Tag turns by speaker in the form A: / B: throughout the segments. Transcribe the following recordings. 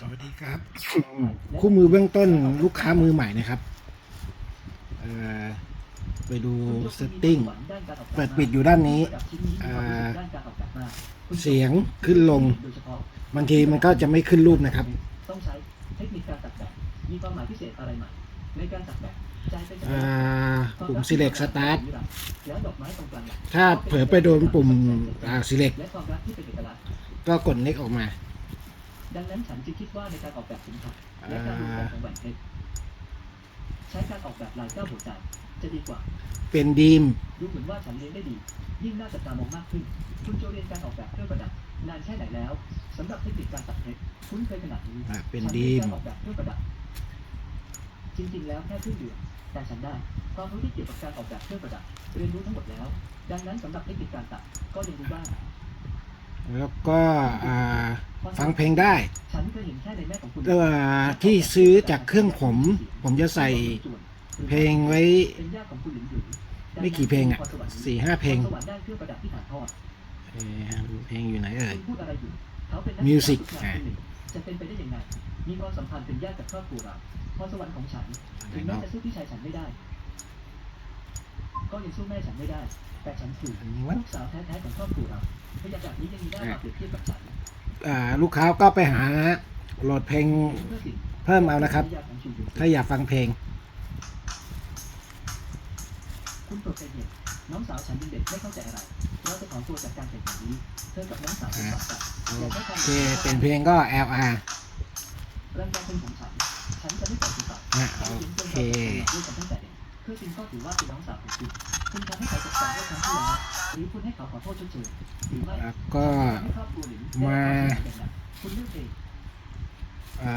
A: สวัสดีครับ คู่มือเบื้องต้นลูกค้ามือใหม่นะครับไปดู setting เปิดปิดอยู่ด้านนี้เสียงขึ้นลงบางทีมันก็จะไม่ขึ้นรูปนะครับ
B: ต้องใช้เทคนิคการตัดแบบมีความหมายพิเศษอะไรใหม่ในการตัดแบบปุ่
A: ม select start ถ้าเผลอไปโดนปุ่ม select
B: และความรักที่เป็นเอกลักษณ์
A: ก็กด next ออกมา
B: ดังนั้นฉันจึงคิดว่าในการออกแบบสินค้าและการดูแบบของแหวนเพชรใช้การออกแบบลายเก้าหัวใจจะดีกว่า
A: เป็นดีม
B: ดูเหมือนว่าฉันเรียนได้ดี ยิ่งน่าจับตามองมากขึ้น คุณโจเรียนการออกแบบเครื่องประดับนานแค่ไหนแล้วสำหรับเทคนิคการตัดเพชรคุ้นเคยขนาดนี้
A: อะเป็น
B: ฉั
A: ดีม
B: การออกแบบเครื่องประดับ จริงๆแล้วแค่ครึ่งเดือนแต่ฉันได้ความรู้ที่เกี่ยวกับการออกแบบเครื่องประดับเรียนรู้ทั้งหมดแล้ว ดังนั้นสำหรับเทคนิคการตัดก็ยังรู้บ้าง
A: แล้วก็อ่าฟั งเพลงได้
B: ฉันเคยเห็นแค่ในแม่ของคุณ
A: เอ่อที่ซื้อจากเครื่องผม ผมจะใส่เพลงไว้
B: เป็นญาติของคุณหลินหยู
A: ไม่กี่เพลงอะสี่ห้าเพลง
B: สวรรค์ด้านเครื่องประดับที่ถ่ายทอด
A: เอ่อเพลงอยู่ไหนเอ่ย
B: คุณพูดอะไรอยู่เขาเป็นนัก
A: Music
B: ศึกษาคนหนึ่งจะเป็นไปได้ยังไงมีความสัมพันธ์เป็นญาติกับครอบครัวเราพรสวรรค์ของฉันถึงแม้จะสู้พี่ชายฉันไม่ได้ ก็ยังสู้แม่ฉันไม่ได้ แต่ฉันคือ
A: อันนี้วะ
B: ลูกสาวแท้ๆของครอบครัวเราพยาแบบนี้ยังมีได้มาเปรียบเทียบกับฉัน
A: อ่า ลูกค้าก็ไปหาโหลดเพลง
B: เพื่อสิ่ง
A: เพิ่มเอานะครับ
B: ที่ญาติของชูอยู่
A: ถ้าอยากฟังเพลง
B: คุณโปรดใจเย็นน้องสาวฉันยังเด็กไม่เข้าใจอะไรเราจะถอนตัวจากการแต่งงานนี้เธอกับน้องสาวเป็นฝาแฝดอย่าใช้ความ
A: โอเคเป็นเพลงก็ LR
B: ร่างกายเป็นของฉันฉันจะไม่ปล่อยคุณไป
A: อะโอเค
B: ด้วยกันตั้งแต่เด็กคือจริงก็ถือว่าเป็นน้องสาวของคุณคุณทำให้เขาเจ็บใจเมื่อครั้งที่แล้วหรือคุณให้เขาขอโทษชดเชยหรือไม่
A: แล้วก็ มา
B: คุณเลือกเอง
A: อ่า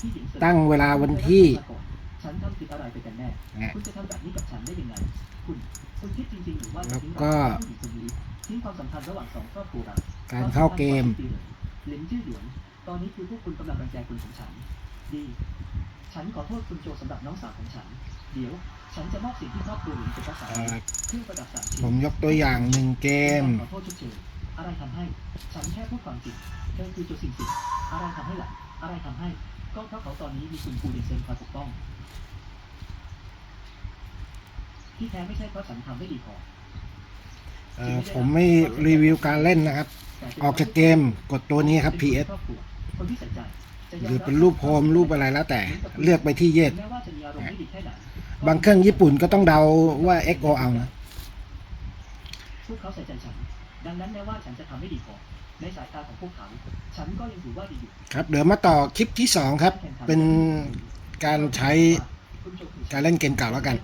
B: ที่หญิงเสนอ
A: ตั้งเวลาวันที่
B: ฉันทำผิดอะไรไปกันแน่
A: นะ
B: คุณจะทำแบบนี้กับฉันได้ยังไง คุณคุณคิดจริงๆหรือว่า
A: แล้ว
B: ทิ้ง
A: ก็
B: ผู้หญิงคนนี้ทิ้งความสัมพันธ์ระหว่างสองครอบครัวเรา
A: การเข้าเกม
B: หลินจื้อหยวน ตอนนี้คือพวกคุณกำลังรังแกคุณของฉัน ดี ฉันขอโทษคุณโจสำหรับน้องสาวของฉัน เดี๋ยว ฉันจะมอบสิ่งที่ครอบครัวหลินจะรักษา
A: เอ่อ
B: เครื่องประดับสามชิ้น
A: ผมยกตัวอย่างหนึ่งเกม
B: ขอโทษชดเชย อะไรทำให้ ฉันแค่พูดความจริงเธอคือโจซิงสิงอะไรทำให้ล่ะอะไรทำให้ ก็เพราะเขาตอนนี้มีคุณปูเดนเซนคอยปกป้อง ที่แท้ไม่ใช่เพราะฉันทำได้ดีพอ
A: เอ่อผมไม่รีวิวการเล่นนะครับ ออกจากเกมกดตัวนี้ครับ PS
B: คนที่ใส่ใจจะยอม
A: หรือเป็นรูปโฮมรูปอะไรแล้วแต่ เลือกไปที่เย็ด
B: แม้ว่าจะมีอารมณ์ไม่ดีแค่ไหน
A: บางเครื่องญี่ปุ่นก็ต้องเดาว่า XO เอานะ
B: พวกเขาใส่ใจฉันดังนั้นแม้ว่าฉันจะทำไม่ดีพอในสายตาของพวกเขา ฉันก็ยังถือว่าดีอยู่
A: ครับเดี๋ยวมาต่อคลิปที่2ครับ เป็นการใช้
B: คุณโจคือ
A: การเล่นเกมเก่าแล้วกัน